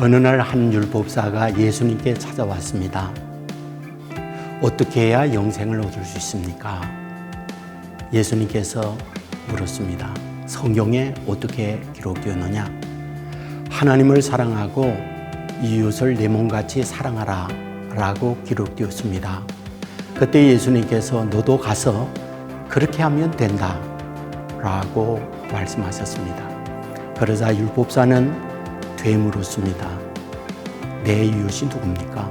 어느 날 한 율법사가 예수님께 찾아왔습니다. 어떻게 해야 영생을 얻을 수 있습니까? 예수님께서 물었습니다. 성경에 어떻게 기록되었느냐? 하나님을 사랑하고 이웃을 내 몸같이 사랑하라 라고 기록되었습니다. 그때 예수님께서 너도 가서 그렇게 하면 된다 라고 말씀하셨습니다. 그러자 율법사는 되물었습니다. 내 이웃이 누굽니까?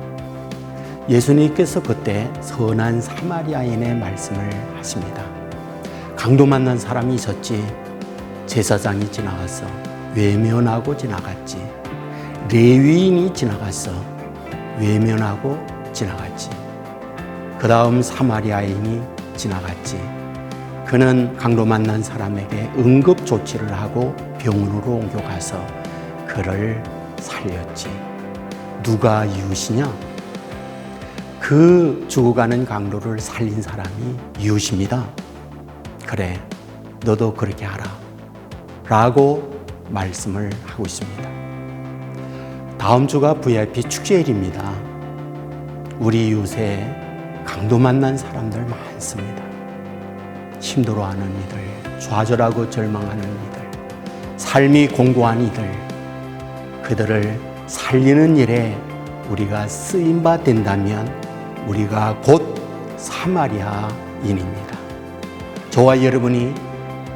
예수님께서 그때 선한 사마리아인의 말씀을 하십니다. 강도 만난 사람이 있었지. 제사장이 지나갔어. 외면하고 지나갔지. 레위인이 지나갔어. 외면하고 지나갔지. 그 다음 사마리아인이 지나갔지. 그는 강도 만난 사람에게 응급 조치를 하고 병원으로 옮겨가서 그를 살렸지. 누가 이웃이냐? 그 죽어가는 강도를 살린 사람이 이웃입니다. 그래, 너도 그렇게 하라. 라고 말씀을 하고 있습니다. 다음 주가 VIP 축제일입니다. 우리 이웃에 강도 만난 사람들 많습니다. 힘들어하는 이들, 좌절하고 절망하는 이들, 삶이 공고한 이들, 그들을 살리는 일에 우리가 쓰임 바 된다면 우리가 곧 사마리아인입니다. 저와 여러분이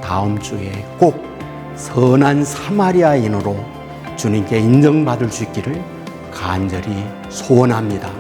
다음 주에 꼭 선한 사마리아인으로 주님께 인정받을 수 있기를 간절히 소원합니다.